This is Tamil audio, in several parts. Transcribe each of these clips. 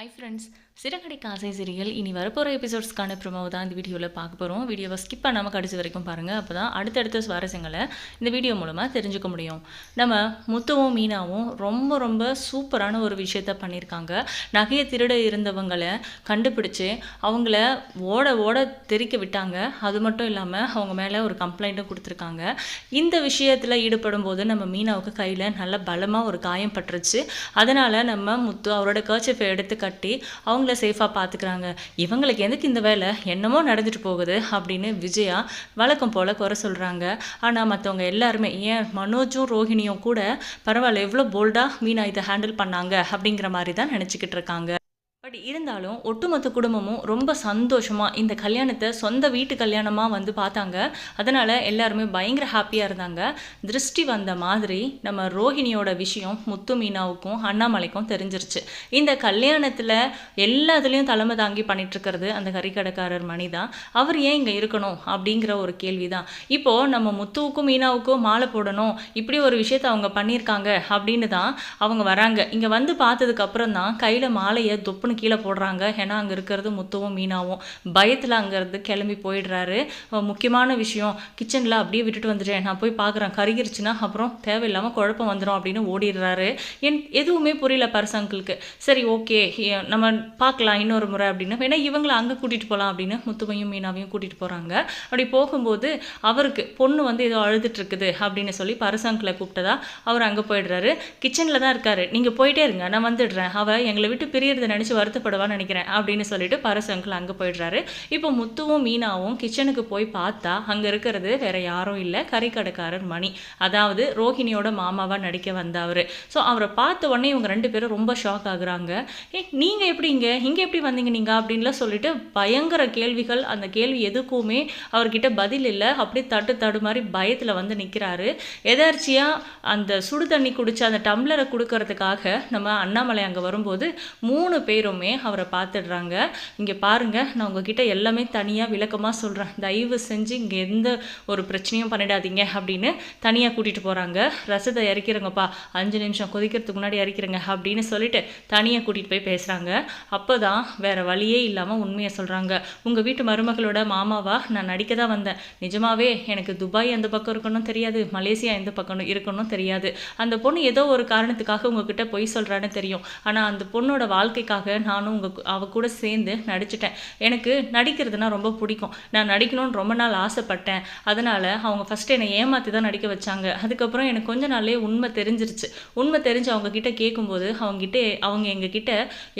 ஹை ஃப்ரெண்ட்ஸ் சிறகடைக்கு ஆசை சிறியல் இனி வரப்போகிற எபிசோட்ஸ்க்கான ப்ரொமோ தான் இந்த வீடியோவில் பார்க்க போகிறோம் வீடியோவை ஸ்கிப் பண்ணாமல் கடைசி வரைக்கும் பாருங்கள் அப்போ தான் அடுத்தடுத்த சுவாரஸ்யங்களை இந்த வீடியோ மூலமாக தெரிஞ்சுக்க முடியும். நம்ம முத்துவும் மீனாவும் ரொம்ப ரொம்ப சூப்பரான ஒரு விஷயத்த பண்ணியிருக்காங்க நகையை திருட இருந்தவங்களை கண்டுபிடிச்சு அவங்கள ஓட ஓட தெரிக்க விட்டாங்க. அது மட்டும் இல்லாமல் அவங்க மேலே ஒரு கம்ப்ளைண்ட்டும் கொடுத்துருக்காங்க. இந்த விஷயத்தில் ஈடுபடும் போது நம்ம மீனாவுக்கு கையில் நல்ல பலமாக ஒரு காயம் பட்டுருச்சு. அதனால் நம்ம முத்து அவரோட கர்ச்சிஃபை எடுத்து கட்டி அவங்கள சேஃபாக பார்த்துக்கிறாங்க இவங்களுக்கு எதுக்கு இந்த வேலை? என்னமோ நடந்துட்டு போகுது அப்படின்னு விஜயா வழக்கம் போல் குறை சொல்கிறாங்க ஆனால் மற்றவங்க எல்லாருமே ஏன் மனோஜும் ரோஹிணியும் கூட பரவாயில்ல எவ்வளோ போல்டாக மீனா இதை ஹேண்டில் பண்ணாங்க? அப்படிங்கிற மாதிரி தான் நினச்சிக்கிட்டு இருக்காங்க. பட் இருந்தாலும் ஒட்டுமொத்த குடும்பமும் ரொம்ப சந்தோஷமாக இந்த கல்யாணத்தை சொந்த வீட்டு கல்யாணமாக வந்து பார்த்தாங்க. அதனால் எல்லாருமே பயங்கர ஹாப்பியாக இருந்தாங்க. திருஷ்டி வந்த மாதிரி நம்ம ரோஹிணியோட விஷயம் முத்து மீனாவுக்கும் அண்ணாமலைக்கும் தெரிஞ்சிருச்சு. இந்த கல்யாணத்தில் எல்லாத்துலேயும் தலைமை தாங்கி பண்ணிட்டுருக்கிறது அந்த கறிக்கடைக்காரர் மணி தான் அவர் ஏன் இங்கே இருக்கணும் அப்படிங்கிற ஒரு கேள்வி தான் இப்போது நம்ம முத்துவுக்கும் மீனாவுக்கும் மாலை போடணும் இப்படி ஒரு விஷயத்தை அவங்க பண்ணியிருக்காங்க அப்படின்னு தான் அவங்க வராங்க. இங்கே வந்து பார்த்ததுக்கப்புறம் தான் கையில் மாலையை தொப்புன்னு கீழே போடுறாங்க. ஏன்னா அங்கே இருக்கிறது முத்துவும் மீனாவும். பயத்தில் அங்கேருந்து கிளம்பி போயிடுறாரு. முக்கியமான விஷயம் கிச்சனில் அப்படியே விட்டுட்டு வந்துட்டேன். நான் போய் பார்க்குறேன் கருகிருச்சுன்னா அப்புறம் தேவையில்லாமல் குழப்பம் வந்துடும் அப்படின்னு ஓடிடுறாரு. என் எதுவுமே புரியல பர்ஸ் அங்கிளுக்கு. சரி ஓகே. நம்ம பார்க்கலாம் இன்னொரு முறை அப்படின்னு. ஏன்னா இவங்களை அங்கே கூட்டிகிட்டு போகலாம் அப்படின்னு முத்துவையும் மீனாவையும் கூட்டிகிட்டு போகிறாங்க அப்படி போகும்போது அவருக்கு பொண்ணு வந்து ஏதோ அழுதுட்டுருக்குது அப்படின்னு சொல்லி பர்ஸ் கூப்பிட்டதா அவர் அங்கே போயிடுறாரு. கிச்சனில் தான் இருக்காரு. நீங்கள் போயிட்டே இருங்க. நான் வந்துடுறேன். அவள் எங்களை விட்டு பிரியறதை நினச்சி வருத்தப்படுவான்னு நினைக்கிறேன் அப்படின்னு சொல்லிட்டு பரஸ் அங்கிள் அங்கே போயிடுறாரு. இப்போ முத்துவும் மீனாவும் கிச்சனுக்கு போய் பார்த்தா அங்கே இருக்கிறது வேற யாரும் இல்லை கறிக்கடைக்காரர் மணி. அதாவது ரோஹிணியோட மாமாவாக நடிக்க வந்தவர். ஸோ அவரை பார்த்த உடனே இவங்க ரெண்டு பேரும் ரொம்ப ஷாக் ஆகுறாங்க. ஏ நீங்கள் எப்படி இங்கே? இங்கே எப்படி வந்தீங்க நீங்கள் அப்படின்லாம் சொல்லிட்டு பயங்கர கேள்விகள் அந்த கேள்வி எதுக்குமே அவர்கிட்ட பதில் இல்லை. அப்படியே தட்டு தடு மாதிரி பயத்தில் வந்து நிற்கிறாரு எதர்ச்சியாக அந்த சுடு தண்ணி குடித்த அந்த டம்ளரை கொடுக்கறதுக்காக நம்ம அண்ணாமலை அங்கே வரும்போது மூணு பேரும் அவரை பார்த்துடுறாங்க. இங்கே பாருங்கள் நான் உங்ககிட்ட எல்லாமே தனியாக விளக்கமாக சொல்கிறேன் தயவு செஞ்சு இங்கே எந்த ஒரு பிரச்சனையும் பண்ணிடாதீங்க அப்படின்னு தனியாக கூட்டிகிட்டு போகிறாங்க ரசத்தை இறக்கிறங்கப்பா அஞ்சு நிமிஷம் கொதிக்கிறதுக்கு முன்னாடி இறக்கிறங்க அப்படின்னு சொல்லிட்டு தனியாக கூட்டிகிட்டு போய் பேசுகிறாங்க அப்போ தான் வேறு வழியே இல்லாமல் உண்மையை சொல்கிறாங்க உங்கள் வீட்டு மருமகளோட மாமாவா? நான் நடிக்க தான் வந்தேன். நிஜமாவே எனக்கு துபாய் எந்த பக்கம் இருக்கணும் தெரியாது. மலேசியா எந்த பக்கம் இருக்கணும் தெரியாது. அந்த பொண்ணு ஏதோ ஒரு காரணத்துக்காக உங்ககிட்ட பொய் சொல்கிறான்னு தெரியும். ஆனால் அந்த பொண்ணோட வாழ்க்கைக்காக நானும் உங்கள் அவ கூட சேர்ந்து நடிச்சிட்டேன். எனக்கு நடிக்கிறதுனா ரொம்ப பிடிக்கும். நான் நடிக்கணும்னு ரொம்ப நாள் ஆசைப்பட்டேன். அதனால் அவங்க ஃபஸ்ட்டு என்னை ஏமாற்றி தான் நடிக்க வச்சாங்க. அதுக்கப்புறம் எனக்கு கொஞ்ச நாளே உண்மை தெரிஞ்சிருச்சு. உண்மை தெரிஞ்சு அவங்கக்கிட்ட கேட்கும்போது அவங்ககிட்ட அவங்க எங்ககிட்ட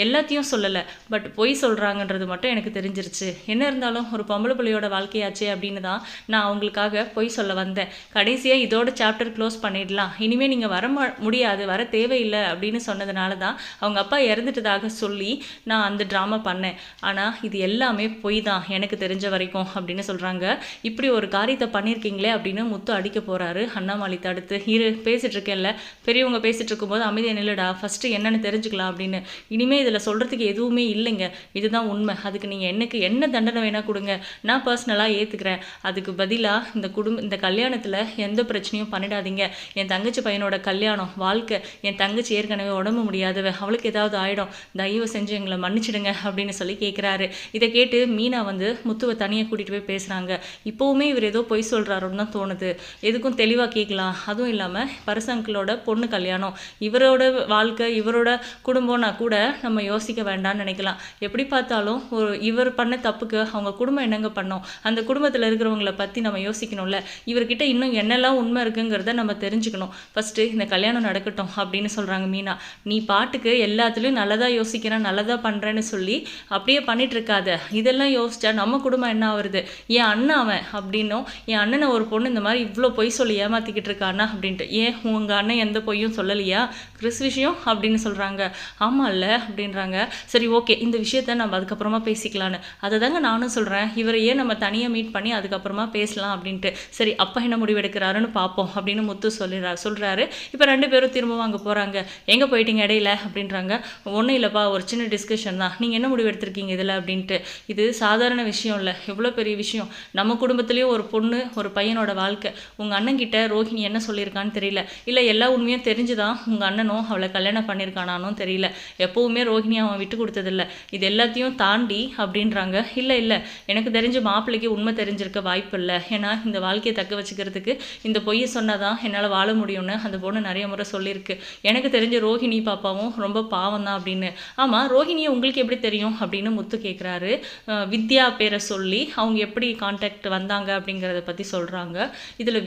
எல்லாத்தையும் சொல்லலை. பட் பொய் சொல்கிறாங்கன்றது மட்டும் எனக்கு தெரிஞ்சிருச்சு. என்ன இருந்தாலும் ஒரு பொம்பளை பிள்ளையோட வாழ்க்கையாச்சே அப்படின்னு தான் நான் அவங்களுக்காக பொய் சொல்ல வந்தேன். கடைசியாக இதோட சாப்டர் க்ளோஸ் பண்ணிடலாம். இனிமேல் நீங்கள் வர முடியாது வர தேவையில்லை அப்படின்னு சொன்னதுனால தான் அவங்க அப்பா இறந்துட்டதாக சொல்லி நான் அந்த ட்ராமா பண்ணேன். ஆனால் இது எல்லாமே பொய் தான் எனக்கு தெரிஞ்ச வரைக்கும் அப்படின்னு சொல்கிறாங்க இப்படி ஒரு காரியத்தை பண்ணியிருக்கீங்களே அப்படின்னு முத்து அடிக்க போகிறாரு அண்ணாமலை தடுத்து. இரு பேசிட்டு இருக்கேன்ல. பெரியவங்க பேசிகிட்டு இருக்கும்போது அமைதியை நில்லுடா. ஃபஸ்ட்டு என்னென்னு தெரிஞ்சுக்கலாம் அப்படின்னு. இனிமேல் இதில் சொல்கிறதுக்கு எதுவுமே இல்லைங்க. இதுதான் உண்மை. அதுக்கு நீங்கள் என்னக்கு என்ன தண்டனை வேணால் கொடுங்க. நான் பர்சனலாக ஏற்றுக்கிறேன் அதுக்கு பதிலாக இந்த குடும்ப இந்த கல்யாணத்தில் எந்த பிரச்சனையும் பண்ணிடாதீங்க. என் தங்கச்சி பையனோட கல்யாணம் வாழ்க்கை என் தங்கச்சி ஏற்கனவே உடம்பு முடியாதவ. அவளுக்கு ஏதாவது ஆயிடும். தயவு செஞ்சு செஞ்சு எங்களை மன்னிச்சிடுங்க அப்படின்னு சொல்லி கேட்குறாரு இதை கேட்டு மீனா வந்து முத்துவை தனியாக கூட்டிகிட்டு போய் பேசுகிறாங்க இப்போவுமே இவர் ஏதோ பொய் சொல்கிறாருன்னு தான் தோணுது. எதுக்கும் தெளிவாக கேட்கலாம் அதுவும் இல்லாமல் பரசங்களோட பொண்ணு கல்யாணம். இவரோட வாழ்க்கை இவரோட குடும்பம்னா கூட நம்ம யோசிக்க வேண்டாம்னு நினைக்கலாம். எப்படி பார்த்தாலும் ஒரு இவர் பண்ண தப்புக்கு அவங்க குடும்பம் என்னங்க பண்ணோம்? அந்த குடும்பத்தில் இருக்கிறவங்கள பற்றி நம்ம யோசிக்கணும்ல. இவர்கிட்ட இன்னும் என்னெல்லாம் உண்மை இருக்குங்கிறத நம்ம தெரிஞ்சுக்கணும். ஃபஸ்ட்டு இந்த கல்யாணம் நடக்கட்டும் அப்படின்னு சொல்கிறாங்க மீனா. நீ பாட்டுக்கு எல்லாத்துலேயும் நல்லதாக யோசிக்கிறேன் நல்லதாக பண்ணுறேன்னு சொல்லி அப்படியே பண்ணிகிட்ருக்காத இதெல்லாம் யோசிச்சா நம்ம குடும்பம் என்ன ஆகுறது என் அண்ணன் அவன் அப்படின்னும் என் அண்ணனை ஒரு பொண்ணு இந்த மாதிரி இவ்வளோ பொய் சொல்லி ஏமாற்றிக்கிட்டு இருக்கானா அப்படின்ட்டு. ஏன் உங்கள் அண்ணன் எந்த பொய்யும் சொல்லலையா? கிறிஸ் விஷயம் அப்படின்னு சொல்கிறாங்க ஆமாம் இல்லை அப்படின்றாங்க. சரி ஓகே இந்த விஷயத்த நம்ம அதுக்கப்புறமா பேசிக்கலான்னு. அதை தாங்க நானும் சொல்கிறேன் இவரையே நம்ம தனியாக மீட் பண்ணி அதுக்கப்புறமா பேசலாம் அப்படின்ட்டு. சரி அப்பா என்ன முடிவெடுக்கிறாருன்னு பார்ப்போம் அப்படின்னு முத்து சொல்லிடுறா சொல்கிறாரு இப்போ ரெண்டு பேரும் திரும்பவும் அங்கே போகிறாங்க எங்கே போயிட்டீங்க இடையில? அப்படின்றாங்க. ஒன்றும் இல்லைப்பா ஒரு சின்ன சின்ன டிஸ்கஷன் தான். நீங்கள் என்ன முடிவு எடுத்திருக்கீங்க இதில் அப்படின்ட்டு. இது சாதாரண விஷயம் இல்லை. எவ்வளோ பெரிய விஷயம். நம்ம குடும்பத்துலேயும் ஒரு பொண்ணு ஒரு பையனோட வாழ்க்கை. உங்கள் அண்ணன்கிட்ட ரோஹிணி என்ன சொல்லியிருக்கான்னு தெரியல. இல்லை எல்லா உண்மையும் தெரிஞ்சுதான் உங்கள் அண்ணனும் அவளை கல்யாணம் பண்ணியிருக்கானானும் தெரியல. எப்போவுமே ரோஹிணி அவன் விட்டு கொடுத்ததில்ல. இது எல்லாத்தையும் தாண்டி அப்படின்றாங்க. இல்லை இல்லை. எனக்கு தெரிஞ்ச மாப்பிள்ளைக்கு உண்மை தெரிஞ்சிருக்க வாய்ப்பு இல்லை. ஏன்னா இந்த வாழ்க்கையை தக்க வச்சுக்கிறதுக்கு இந்த பொய்யை சொன்னாதான் என்னால் வாழ முடியும்னு அந்த பொண்ணு நிறைய முறை சொல்லியிருக்கு. எனக்கு தெரிஞ்ச ரோஹிணி பாப்பாவும் ரொம்ப பாவம் தான் அப்படின்னு. ஆமாம் ரோஹிணியை உங்களுக்கு எப்படி தெரியும் அப்படின்னு முத்து கேட்குறாரு வித்யா பேரை சொல்லி அவங்க எப்படி காண்டாக்ட் வந்தாங்க அப்படிங்கிறத பற்றி சொல்கிறாங்க இதில்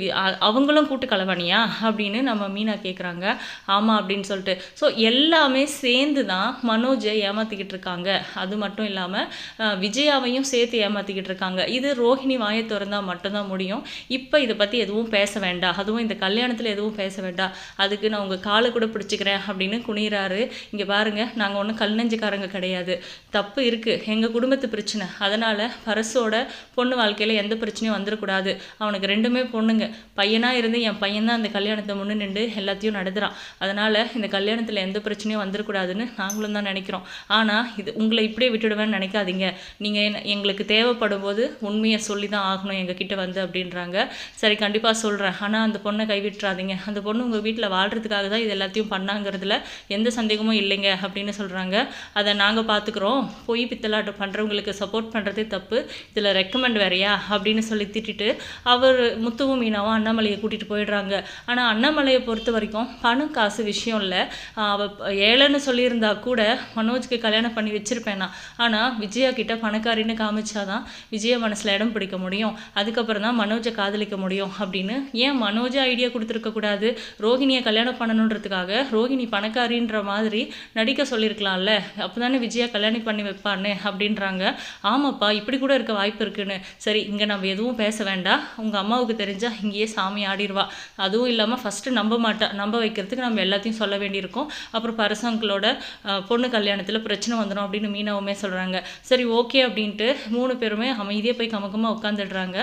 அவங்களும் கூட்டு கலவாணியா அப்படின்னு நம்ம மீனா கேட்குறாங்க ஆமாம் அப்படின்னு சொல்லிட்டு. ஸோ எல்லாமே சேர்ந்து தான் மனோஜை ஏமாற்றிக்கிட்டு இருக்காங்க. அது மட்டும் இல்லாமல் விஜயாவையும் சேர்த்து ஏமாற்றிக்கிட்டு இருக்காங்க. இது ரோஹிணி வாயை திறந்தால் மட்டும்தான் முடியும். இப்போ இதை பற்றி எதுவும் பேச வேண்டாம் அதுவும் இந்த கல்யாணத்தில் எதுவும் பேச வேண்டாம் அதுக்கு நான் உங்கள் காலை கூட பிடிச்சிக்கிறேன் அப்படின்னு குனிகிறாரு இங்கே பாருங்கள் நாங்கள் ஒன்றும் கல் நெஞ்சுக்காரங்க கிடையாது. தப்பு இருக்குது எங்கள் குடும்பத்து பிரச்சனை. அதனால் பரசோட பொண்ணு வாழ்க்கையில் எந்த பிரச்சனையும் வந்துடக்கூடாது அவனுக்கு ரெண்டுமே பொண்ணுங்க. பையனாக இருந்து என் பையன் தான் அந்த கல்யாணத்தை முன்னு நின்று எல்லாத்தையும் நடத்துகிறான் அதனால் இந்த கல்யாணத்தில் எந்த பிரச்சனையும் வந்துடக்கூடாதுன்னு நாங்களும் தான் நினைக்கிறோம். ஆனால் இது உங்களை இப்படியே விட்டுடுவேன்னு நினைக்காதீங்க. நீங்கள் எங்களுக்கு தேவைப்படும் போது உண்மையை சொல்லி தான் ஆகணும் எங்ககிட்ட வந்து அப்படின்றாங்க. சரி கண்டிப்பாக சொல்கிறேன் ஆனால் அந்த பொண்ணை கைவிட்டுறாதீங்க. அந்த பொண்ணு உங்கள் வீட்டில் வாழ்கிறதுக்காக தான் இது எல்லாத்தையும் பண்ணாங்கிறதுல எந்த சந்தேகமும் இல்லைங்க அப்படின்னு சொல்கிறாங்க அதை நாங்கள் பார்த்துக்குறோம் போய் பித்தலாட்டம் பண்ணுறவங்களுக்கு சப்போர்ட் பண்ணுறதே தப்பு. இதில் ரெக்கமெண்ட் வேறையா? அப்படின்னு சொல்லி திட்டிட்டு அவர் முத்துவும் மீனாவும் அண்ணாமலையை கூட்டிகிட்டு போயிடுறாங்க. ஆனால் அண்ணாமலையை பொறுத்த வரைக்கும் பணம் காசு விஷயம் இல்லை. அவள் ஏழைன்னு சொல்லியிருந்தா கூட மனோஜ்க்கு கல்யாணம் பண்ணி வச்சுருப்பேனா? ஆனால் விஜயா கிட்ட பணக்காரின்னு காமிச்சாதான் விஜய மனசில் இடம் பிடிக்க முடியும். அதுக்கப்புறம் தான் மனோஜை காதலிக்க முடியும் அப்படின்னு. ஏன் மனோஜை ஐடியா கொடுத்துருக்க கூடாது? ரோஹிணியை கல்யாணம் பண்ணணுன்றதுக்காக ரோஹிணி பணக்காரின்ற மாதிரி நடிக்க சொல்லியிருக்கலாம்ல. அப்போ தானே விஜயா கல்யாணம் பண்ணி வைப்பான்னு அப்படின்றாங்க. ஆமாப்பா இப்படி கூட இருக்க வாய்ப்பு இருக்குன்னு. சரி இங்கே நம்ம எதுவும் பேச வேண்டாம். உங்கள் அம்மாவுக்கு தெரிஞ்சால் இங்கேயே சாமி ஆடிடுவா அதுவும் இல்லாமல் ஃபஸ்ட்டு நம்ப மாட்டா நம்ப வைக்கிறதுக்கு நம்ம எல்லாத்தையும் சொல்ல வேண்டியிருக்கோம். அப்புறம் பரசங்களோட பொண்ணு கல்யாணத்தில் பிரச்சனை வந்துடும் அப்படின்னு மீனாவுமே சொல்கிறாங்க சரி ஓகே அப்படின்ட்டு மூணு பேருமே அமைதியாக போய் கமக்கமாக உட்காந்துடுறாங்க.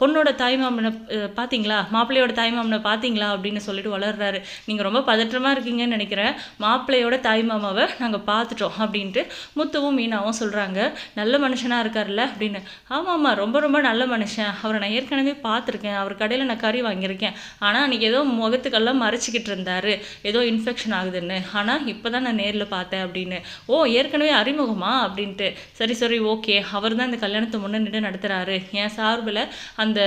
பொண்ணோட தாய்மாமனை பார்த்தீங்களா மாப்பிள்ளையோட தாய்மாமனை பார்த்தீங்களா அப்படின்னு சொல்லிட்டு வளர்றாரு. நீங்கள் ரொம்ப பதற்றமாக இருக்கீங்கன்னு நினைக்கிறேன். மாப்பிள்ளையோட தாய்மாமாவை நாங்கள் பார்த்துட்டோம் அப்படின்ட்டு முத்துவும் மீனாவும் சொல்கிறாங்க நல்ல மனுஷனாக இருக்கார்ல அப்படின்னு. ஆமாம் ஆமாம் ரொம்ப ரொம்ப நல்ல மனுஷன். அவரை நான் ஏற்கனவே பார்த்துருக்கேன் அவர் கடையில் நான் கறி வாங்கியிருக்கேன். ஆனால் அன்றைக்கி ஏதோ முகத்துக்கெல்லாம் மறைச்சிக்கிட்டு இருந்தார். ஏதோ இன்ஃபெக்ஷன் ஆகுதுன்னு. ஆனால் இப்போ தான் நான் நேரில் பார்த்தேன் அப்படின்னு. ஓ ஏற்கனவே அறிமுகமா அப்படின்ட்டு. சரி சரி ஓகே. அவர் தான் இந்த கல்யாணத்தை முன்னே நின்று நடத்துகிறாரு என் சார்பில் அந்த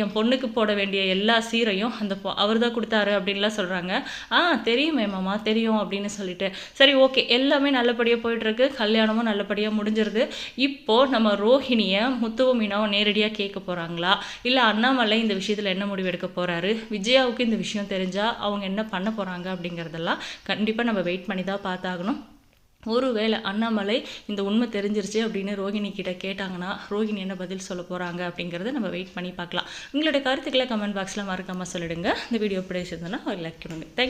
என் பொண்ணுக்கு போட வேண்டிய எல்லா சீரையும் அந்த அவர் தான் கொடுத்தாரு அப்படின்லாம் சொல்கிறாங்க ஆ தெரியுமே மாமா தெரியும் அப்படின்னு சொல்லிட்டு. சரி ஓகே. எல்லாமே நல்லபடியாக போயிட்டுருக்கு. கல்யாணமும் நல்லபடியாக முடிஞ்சிருது. இப்போது நம்ம ரோஹிணியை முத்துவ மீனாவும் நேரடியாக கேட்க போகிறாங்களா இல்லை அண்ணாமலை இந்த விஷயத்தில் என்ன முடிவு எடுக்க போகிறாரு விஜயாவுக்கு இந்த விஷயம் தெரிஞ்சால் அவங்க என்ன பண்ண போகிறாங்க அப்படிங்கிறதெல்லாம் கண்டிப்பாக நம்ம வெயிட் பண்ணி தான் பார்த்தாகணும். ஒருவேளை அண்ணாமலை இந்த உண்மை தெரிஞ்சிருச்சு அப்படின்னு ரோஹிணி கிட்ட கேட்டாங்கன்னா ரோஹிணி என்ன பதில் சொல்ல போகிறாங்க அப்படிங்கிறத நம்ம வெயிட் பண்ணி பார்க்கலாம். உங்களுடைய கருத்துக்களை கமெண்ட் பாக்ஸில் மறக்காமல் சொல்லிடுங்க. இந்த வீடியோ பிடிச்சிருந்தோன்னா ஒரு லைக் பண்ணுங்க தேங்க்